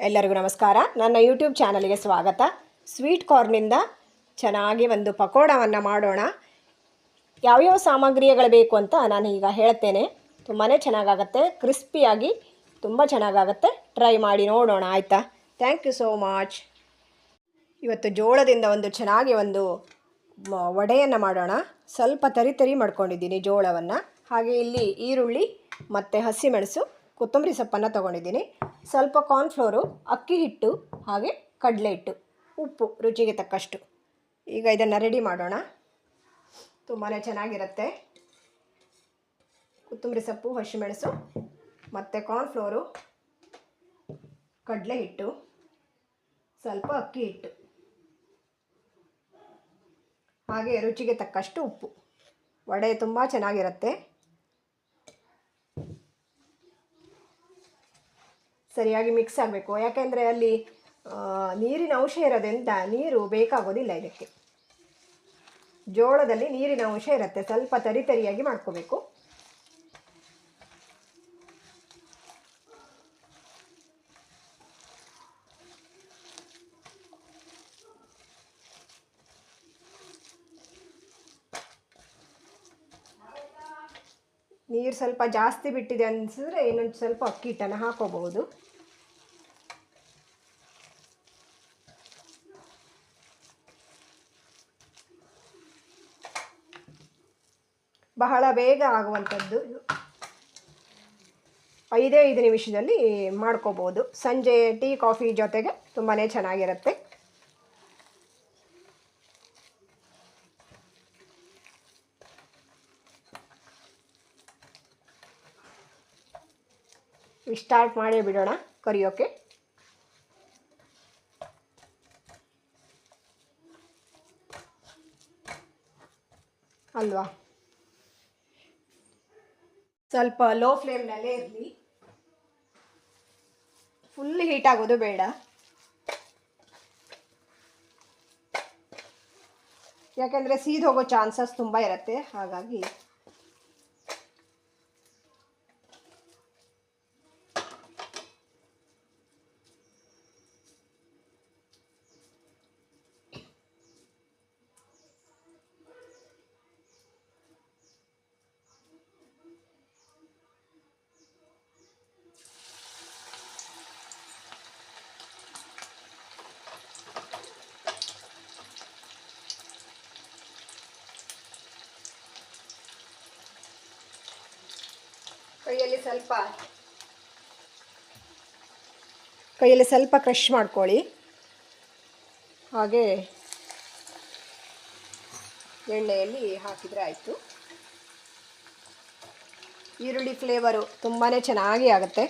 ಎಲ್ಲರಿಗೂ ನಮಸ್ಕಾರ. ನನ್ನ ಯೂಟ್ಯೂಬ್ ಚಾನಲ್ಗೆ ಸ್ವಾಗತ. ಸ್ವೀಟ್ ಕಾರ್ನಿಂದ ಚೆನ್ನಾಗಿ ಒಂದು ಪಕೋಡವನ್ನು ಮಾಡೋಣ. ಯಾವ್ಯಾವ ಸಾಮಗ್ರಿಗಳು ಬೇಕು ಅಂತ ನಾನು ಈಗ ಹೇಳ್ತೇನೆ. ತುಂಬಾ ಚೆನ್ನಾಗಾಗತ್ತೆ. ಕ್ರಿಸ್ಪಿಯಾಗಿ ತುಂಬ ಚೆನ್ನಾಗಾಗತ್ತೆ. ಟ್ರೈ ಮಾಡಿ ನೋಡೋಣ, ಆಯಿತಾ? ಥ್ಯಾಂಕ್ ಯು ಸೋ ಮಚ್ ಇವತ್ತು ಜೋಳದಿಂದ ಒಂದು ಚೆನ್ನಾಗಿ ಒಂದು ವಡೆಯನ್ನು ಮಾಡೋಣ. ಸ್ವಲ್ಪ ತರಿ ತರಿ ಮಾಡ್ಕೊಂಡಿದ್ದೀನಿ ಜೋಳವನ್ನು. ಹಾಗೆ ಇಲ್ಲಿ ಈರುಳ್ಳಿ, ಮತ್ತು ಹಸಿಮೆಣಸು ಕೊತ್ತಂಬರಿ ಸೊಪ್ಪನ್ನು ತೊಗೊಂಡಿದ್ದೀನಿ. ಸ್ವಲ್ಪ ಕಾರ್ನ್ಫ್ಲೋರು ಅಕ್ಕಿ ಹಿಟ್ಟು, ಹಾಗೆ ಕಡಲೆ ಹಿಟ್ಟು. ಉಪ್ಪು, ರುಚಿಗೆ ತಕ್ಕಷ್ಟು. ಈಗ ಇದನ್ನು ರೆಡಿ ಮಾಡೋಣ. ತುಂಬಾ ಚೆನ್ನಾಗಿರುತ್ತೆ. ಕೊತ್ತಂಬರಿ ಸೊಪ್ಪು, ಹಸಿಮೆಣಸು, ಮತ್ತು ಕಾರ್ನ್ಫ್ಲೋರು ಕಡಲೆ ಹಿಟ್ಟು, ಸ್ವಲ್ಪ ಅಕ್ಕಿ ಹಿಟ್ಟು. ಹಾಗೆ ರುಚಿಗೆ ತಕ್ಕಷ್ಟು ಉಪ್ಪು. ವಡೆ ತುಂಬ ಚೆನ್ನಾಗಿರುತ್ತೆ. ಸರಿಯಾಗಿ ಮಿಕ್ಸ್ ಆಗಬೇಕು. ಯಾಕೆಂದರೆ ಅಲ್ಲಿ ನೀರಿನ ಅಂಶ ಇರೋದ್ರಿಂದ ನೀರು ಬೇಕಾಗೋದಿಲ್ಲ ಇದಕ್ಕೆ. ಜೋಳದಲ್ಲಿ ನೀರಿನ ಅಂಶ ಇರುತ್ತೆ. ಸ್ವಲ್ಪ ತರಿ ತರಿಯಾಗಿ ಮಾಡ್ಕೋಬೇಕು. ನೀರು ಸ್ವಲ್ಪ ಜಾಸ್ತಿ ಬಿಟ್ಟಿದೆ ಅನಿಸಿದ್ರೆ ಇನ್ನೊಂದು ಸ್ವಲ್ಪ ಅಕ್ಕಿ ಹಿಟ್ಟನ್ನು ಹಾಕೋಬಹುದು. ಬಹಳ ಬೇಗ ಆಗುವಂಥದ್ದು. ಐದೇ ಐದು ನಿಮಿಷದಲ್ಲಿ ಮಾಡ್ಕೋಬೋದು. ಸಂಜೆ ಟೀ, ಕಾಫಿ ಜೊತೆಗೆ ತುಂಬಾ ಚೆನ್ನಾಗಿರುತ್ತೆ. ಸ್ಟಾರ್ಟ್ ಮಾಡೇ ಬಿಡೋಣ ಕರಿಯೋಕೆ. ಅಲ್ವಾ? ಸ್ವಲ್ಪ ಲೋ ಫ್ಲೇಮ್ನಲ್ಲೇ ಇರಲಿ. ಫುಲ್ ಹೀಟ್ ಆಗೋದು ಬೇಡ. ಯಾಕೆಂದರೆ ಸೀದ್ ಹೋಗೋ ಚಾನ್ಸಸ್ ತುಂಬ ಇರುತ್ತೆ. ಹಾಗಾಗಿ ಕೈಯಲ್ಲಿ ಸ್ವಲ್ಪ ಕೈಯಲ್ಲಿ ಸ್ವಲ್ಪ ಕ್ರಷ್ ಮಾಡ್ಕೊಳ್ಳಿ. ಹಾಗೆ ಎಣ್ಣೆಯಲ್ಲಿ ಹಾಕಿದರೆ ಆಯಿತು. ಈರುಳ್ಳಿ ಫ್ಲೇವರು ತುಂಬಾ ಚೆನ್ನಾಗಿ ಆಗುತ್ತೆ.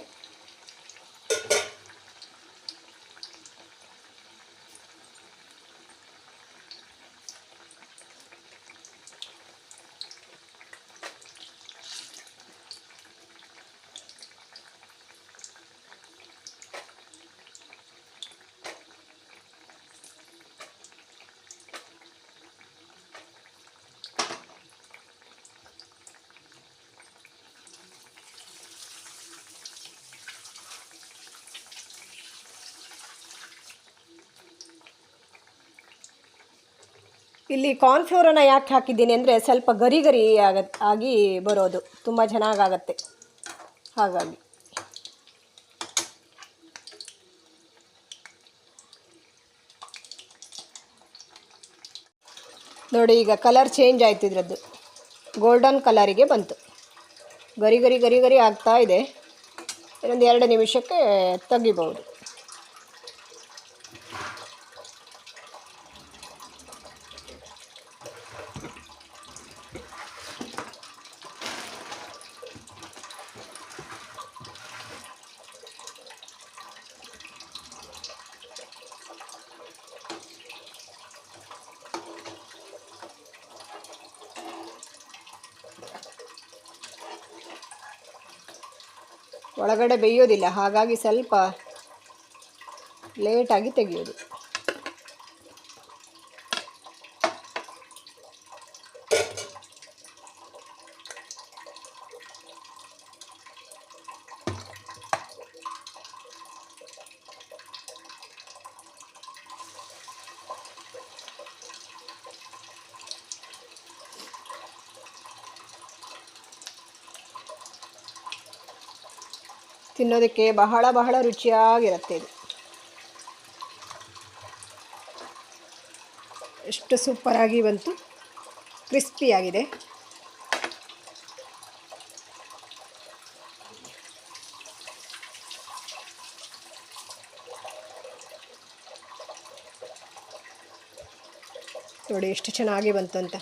ಇಲ್ಲಿ ಕಾರ್ನ್ಫ್ಲೋರನ್ನು ಯಾಕೆ ಹಾಕಿದ್ದೀನಿ ಅಂದರೆ ಸ್ವಲ್ಪ ಗರಿ ಗರಿ ಆಗತ್ ಆಗಿ ಬರೋದು. ತುಂಬ ಚೆನ್ನಾಗಾಗತ್ತೆ. ಹಾಗಾಗಿ. ನೋಡಿ, ಈಗ ಕಲರ್ ಚೇಂಜ್ ಆಯ್ತು ಇದ್ರದ್ದು. ಗೋಲ್ಡನ್ ಕಲರಿಗೆ ಬಂತು. ಗರಿ ಗರಿ ಗರಿ ಗರಿ ಆಗ್ತಾ ಇದೆ. ಇನ್ನೊಂದು ಎರಡು ನಿಮಿಷಕ್ಕೆ ತೆಗಿಬೋದು ಒಳಗಡೆ ಬೇಯೋದಿಲ್ಲ. ಹಾಗಾಗಿ ಸ್ವಲ್ಪ ಲೇಟಾಗಿ ತೆಗೆಯೋದು. ತಿನ್ನೋದಕ್ಕೆ ಬಹಳ ಬಹಳ ರುಚಿಯಾಗಿರುತ್ತೆ ಇದು. ಎಷ್ಟು ಸೂಪರಾಗಿ ಬಂತು. ಕ್ರಿಸ್ಪಿಯಾಗಿದೆ ನೋಡಿ ಎಷ್ಟು ಚೆನ್ನಾಗಿ ಬಂತು ಅಂತ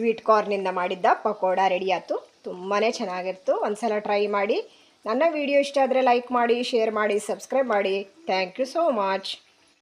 ಸ್ವೀಟ್ ಕಾರ್ನಿಂದ ಮಾಡಿದ್ದ ಪಕೋಡ ರೆಡಿ ಆಯಿತು. ತುಂಬಾ ಚೆನ್ನಾಗಿತ್ತು ಒಂದ್ಸಲ ಟ್ರೈ ಮಾಡಿ. ನನ್ನ ವಿಡಿಯೋ ಇಷ್ಟ ಆದರೆ ಲೈಕ್ ಮಾಡಿ ಶೇರ್ ಮಾಡಿ ಸಬ್ಸ್ಕ್ರೈಬ್ ಮಾಡಿ. Thank you so much